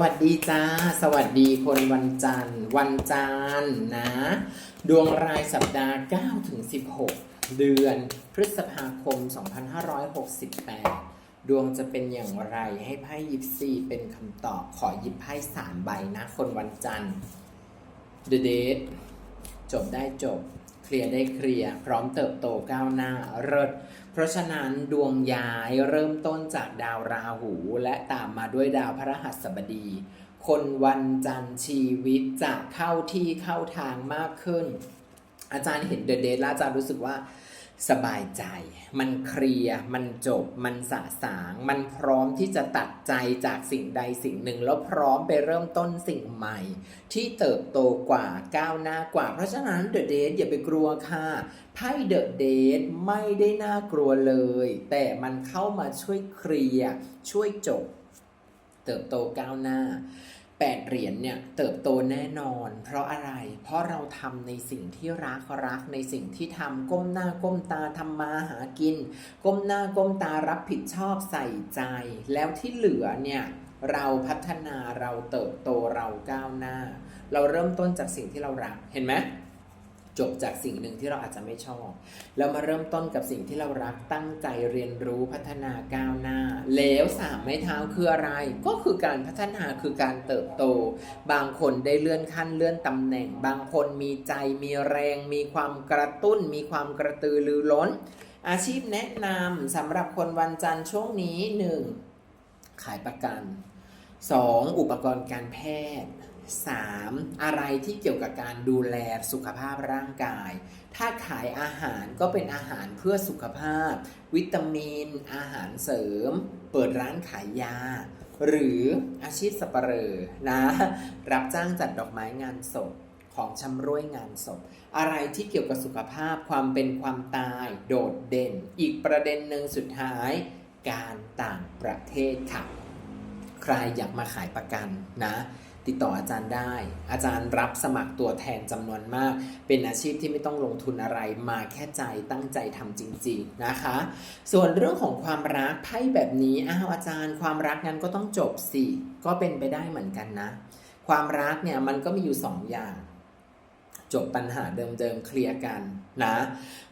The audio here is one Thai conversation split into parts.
วัสดีจ้า สวัสดีคนวันจันทร์ วันจันทร์นะ ดวงรายสัปดาห์9ถึง16 เดือนพฤษภาคม 2568 ดวงจะเป็นอย่างไรให้ไพ่ยิปซีเป็นคำตอบขอหยิบไพ่สามใบนะ คนวันจันทร์ The Date จบได้จบ เคลียร์ได้เคลียร์พร้อมเติบโตก้าวหน้าเลิศเพราะฉะนั้นดวงย้ายเริ่มต้นจากดาวราหู และตามมาด้วยดาวพระหัสบดี คนวันจันทร์ชีวิตจะเข้าที่เข้าทางมากขึ้น อาจารย์เห็นเดอะเดทแล้วอาจารย์รู้สึกว่า สบายใจ มันเคลียร์ มันจบ มันสะสาง มันพร้อมที่จะตัดใจจากสิ่งใดสิ่งหนึ่ง แล้วพร้อมไปเริ่มต้นสิ่งใหม่ ที่เติบโตกว่าก้าวหน้ากว่า เพราะฉะนั้นเดอะเดทอย่าไปกลัวค่ะไพ่เดอะเดทไม่ได้น่ากลัวเลย แต่มันเข้ามาช่วยเคลียร์ช่วยจบ เติบโตก้าวหน้า แปดเหรียญเนี่ยเติบโตแน่นอน เพราะอะไร เพราะเราทำในสิ่งที่รักรักในสิ่งที่ทำก้มหน้าก้มตาทำมาหากิน ก้มหน้าก้มตารับผิดชอบใส่ใจ แล้วที่เหลือเนี่ยเราพัฒนาเราเติบโตเราก้าวหน้า เราเริ่มต้นจากสิ่งที่เรารักเห็นไหม จบจากสิ่งหนึ่งที่เราอาจจะไม่ชอบ แล้วมาเริ่มต้นกับสิ่งที่เรารักตั้งใจเรียนรู้พัฒนาก้าวหน้า แล้วสามไม้เท้าคืออะไร ก็คือการพัฒนาคือการเติบโต บางคนได้เลื่อนขั้นเลื่อนตำแหน่ง บางคนมีใจมีแรง มีความกระตุ้น มีความกระตือรือร้น อาชีพแนะนำสำหรับคนวันจันทร์ช่วงนี้ 1. ขายประกัน 2. อุปกรณ์การแพทย์ 3. อะไรที่เกี่ยวกับการดูแลสุขภาพร่างกาย ถ้าขายอาหารก็เป็นอาหารเพื่อสุขภาพ วิตามิน อาหารเสริม เปิดร้านขายยา หรืออาชีพสับปเหร่อนะ รับจ้างจัดดอกไม้งานศพของชำร่วยงานศพ อะไรที่เกี่ยวกับสุขภาพความเป็นความตาย โดดเด่น อีกประเด็นหนึ่งสุดท้าย การต่างประเทศค่ะ ใครอยากมาขายประกันนะ ติดต่ออาจารย์ได้ อาจารย์รับสมัครตัวแทนจำนวนมาก เป็นอาชีพที่ไม่ต้องลงทุนอะไรมาแค่ใจตั้งใจทำจริง ๆนะคะ ส่วนเรื่องของความรักไพ่แบบนี้อ้าวอาจารย์ ความรักงั้นก็ต้องจบสิก็เป็นไปได้เหมือนกันนะ ความรักเนี่ยมันก็มีอยู่สองอย่าง จบปัญหาเดิมๆเคลียร์กันนะ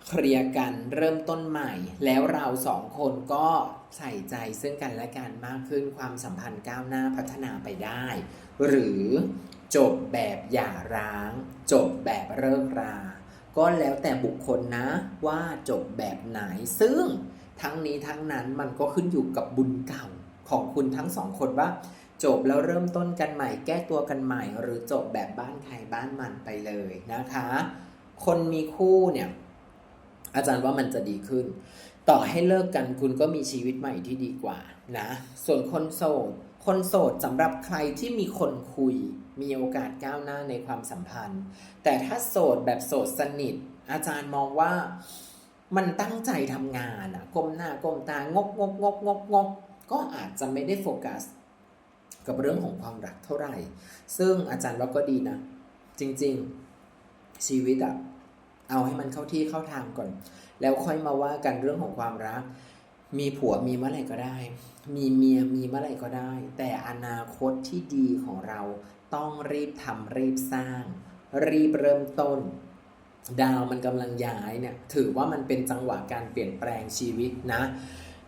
เคลียร์กันเริ่มต้นใหม่ แล้วเราสองคนก็ ใส่ใจซึ่งกันและกันมากขึ้นความสัมพันธ์ก้าวหน้าพัฒนาไปได้ หรือจบแบบหย่าร้าง จบแบบเลิกรา ก็แล้วแต่บุคคลนะว่าจบแบบไหน ซึ่งทั้งนี้ทั้งนั้นมันก็ขึ้นอยู่กับบุญเก่าของคุณทั้งสองคนว่า จบแล้วเริ่มต้นกันใหม่ แก้ตัวกันใหม่ หรือจบแบบบ้านใครบ้านมันไปเลยนะคะ คนมีคู่เนี่ยอาจารย์ว่ามันจะดีขึ้น ต่อให้เลิกกันคุณก็มีชีวิตใหม่ที่ดีกว่านะ ส่วนคนโสด คนโสดสำหรับใครที่มีคนคุย มีโอกาสก้าวหน้าในความสัมพันธ์ แต่ถ้าโสดแบบโสดสนิท อาจารย์มองว่ามันตั้งใจทำงานอะก้มหน้าก้มตางกงกงกงกงกก็อาจจะไม่ได้โฟกัส กับเรื่องของความรักเท่าไหร่ ซึ่งอาจารย์ว่าก็ดีนะ จริง ๆ ชีวิตอะเอาให้มันเข้าที่เข้าทางก่อน แล้วค่อยมาว่ากันเรื่องของความรัก มีผัวมีเมื่อไหร่ก็ได้ มีเมียมีเมื่อไหร่ก็ได้ แต่อนาคตที่ดีของเราต้องรีบทำรีบสร้าง รีบเริ่มต้น ดาวมันกำลังย้ายเนี่ยถือว่ามันเป็นจังหวะการเปลี่ยนแปลงชีวิตนะ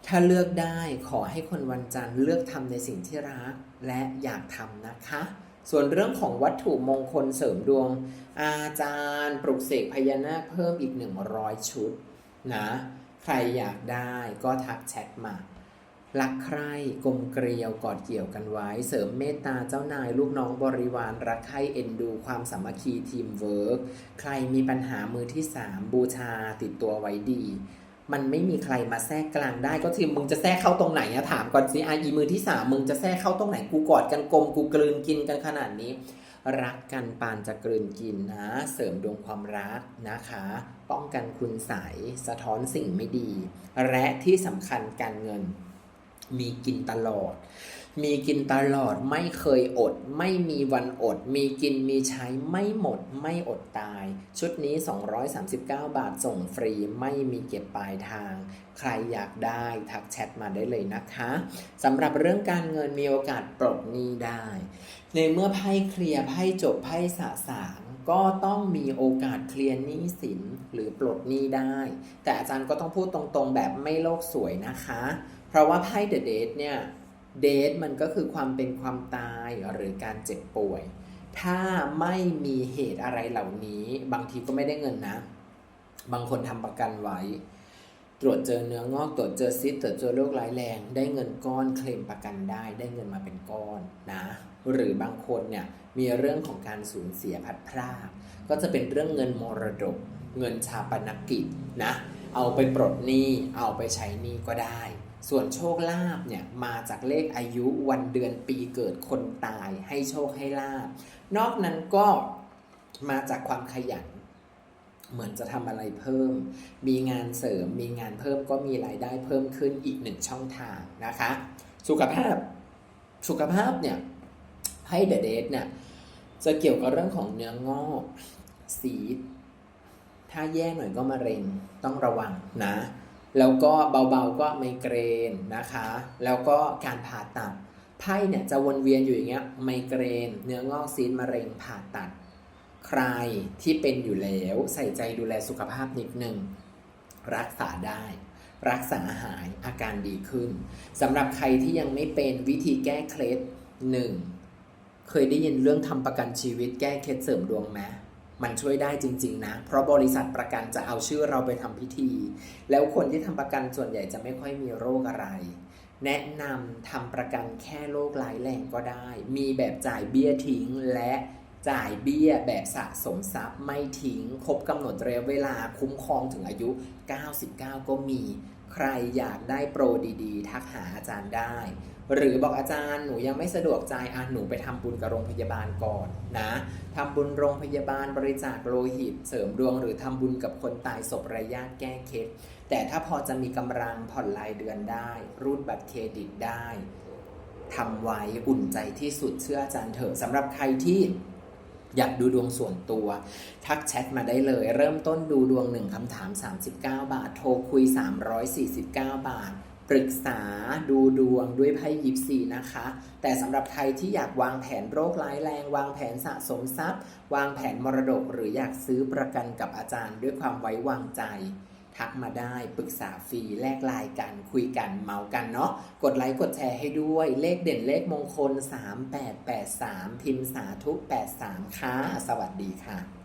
ถ้าเลือกได้ขอให้คนวันจันทร์เลือกทำในสิ่งที่รักและอยากทำนะคะส่วนเรื่องของวัตถุมงคลเสริมดวง อาจารย์ ปลุกเสกพญานาคเพิ่มอีก 100 ชุด นะ ใครอยากได้ก็ทักแชทมารักใคร่กลมเกลียวกอดเกี่ยวกันไว้ เสริมเมตตาเจ้านายลูกน้องบริวารรักใคร่เอ็นดูความสามัคคีทีมเวิร์กใครมีปัญหามือที่ 3 บูชาติดตัวไว้ดี มันไม่มีใครมาแทรกกลางได้ก็ทีมึงจะแทรกเข้าตรงไหนอะถามก่อนสิอาอีมือที่สามมึงจะแทรกเข้าตรงไหนกูกอดกันกลมกูกลืนกินกันขนาดนี้ รักกันปานจะกลืนกินนะ เสริมดวงความรักนะคะ ป้องกันคุณใสสะท้อนสิ่งไม่ดี และที่สำคัญการเงินมีกินตลอด มีกินตลอดไม่เคยอด ไม่มีวันอด มีกินมีใช้ไม่หมด ไม่อดตาย ชุดนี้ 239 บาทส่งฟรีไม่มีเก็บปลายทาง ใครอยากได้ทักแชทมาได้เลยนะคะสำหรับเรื่องการเงินมีโอกาสปลดหนี้ได้ ในเมื่อไพ่เคลียร์ไพ่จบไพ่สะสางก็ต้องมีโอกาสเคลียร์หนี้สินหรือปลดหนี้ได้ แต่อาจารย์ก็ต้องพูดตรงๆแบบไม่โลกสวยนะคะ เพราะว่าไพ่เดอะเดทเนี่ย เดทมันก็คือความเป็นความตายหรือการเจ็บป่วย ถ้าไม่มีเหตุอะไรเหล่านี้ บางทีก็ไม่ได้เงินนะ บางคนทำประกันไว้ ตรวจเจอเนื้องอกตรวจเจอซิสต์ตรวจเจอโรคร้ายแรง ได้เงินก้อนเคลมประกันได้ ได้เงินมาเป็นก้อนนะ หรือบางคนเนี่ยมีเรื่องของการสูญเสียพัดพรากก็จะเป็นเรื่องเงินมรดก เงินชาปนกิจนะ เอาไปปลดหนี้เอาไปใช้หนี้ก็ได้ ส่วนโชคลาภเนี่ยมาจากเลขอายุวันเดือนปีเกิดคนตายให้โชคให้ลาบนอกนั้นก็มาจากความขยัน เหมือนจะทำอะไรเพิ่ม มีงานเสริมมีงานเพิ่มก็มีรายได้เพิ่มขึ้นอีกหนึ่งช่องทางนะคะ สุขภาพสุขภาพเนี่ยให้เดอะเดทเนี่ยจะเกี่ยวกับเรื่องของเนื้องอกสี ถ้าแย่หน่อยก็มะเร็งต้องระวังนะ แล้วก็เบาๆก็ไมเกรนนะคะ แล้วก็การผ่าตัดไพ่เนี่ยจะวนเวียนอยู่อย่างเงี้ยไมเกรน เนื้องอกซีดมะเร็งผ่าตัด ใครที่เป็นอยู่แล้วใส่ใจดูแลสุขภาพนิดนึงรักษาได้ รักษาหายอาการดีขึ้นสำหรับใครที่ยังไม่เป็นวิธีแก้เคล็ดหนึ่งเคยได้ยินเรื่องทำประกันชีวิตแก้เคล็ดเสริมดวงไหม มันช่วยได้จริง ๆ นะ เพราะบริษัทประกันจะเอาชื่อเราไปทำพิธี แล้วคนที่ทำประกันส่วนใหญ่จะไม่ค่อยมีโรคอะไร แนะนำทำประกันแค่โรคร้ายแรงก็ได้ มีแบบจ่ายเบี้ยทิ้งและจ่ายเบี้ยแบบสะสมทรัพย์ไม่ทิ้ง ครบกำหนดระยะเวลาคุ้มครองถึงอายุ 99 ก็มี ใครอยากได้โปรดีๆ ทักหาอาจารย์ได้ หรือบอกอาจารย์หนูยังไม่สะดวกใจอะหนูไปทำบุญกับโรงพยาบาลก่อนนะทำบุญโรงพยาบาลบริจาคโลหิต เสริมดวง หรือทำบุญกับคนตายศพรายญาติแก้เคล็ดแต่ถ้าพอจะมีกำลังผ่อนรายเดือนได้ รูดบัตรเครดิตได้ทำไว้อุ่นใจที่สุดเชื่ออาจารย์เถอะสำหรับใครที่อยากดูดวงส่วนตัว ทักแชทมาได้เลย เริ่มต้นดูดวงหนึ่งคำถาม 39 บาท โทรคุย 349 บาท ปรึกษาดูดวงด้วยไพ่ยิปซีนะคะ แต่สำหรับใครที่อยากวางแผนโรคร้ายแรง วางแผนสะสมทรัพย์ วางแผนมรดก หรืออยากซื้อประกันกับอาจารย์ด้วยความไว้วางใจ ทักมาได้ปรึกษาฟรีแลกไลน์กันคุยกันเมากันเนาะกดไลค์กดแชร์ให้ด้วยเลขเด่นเลขมงคล 3883 พิมพ์สาธุ 83 ค่ะ สวัสดีค่ะ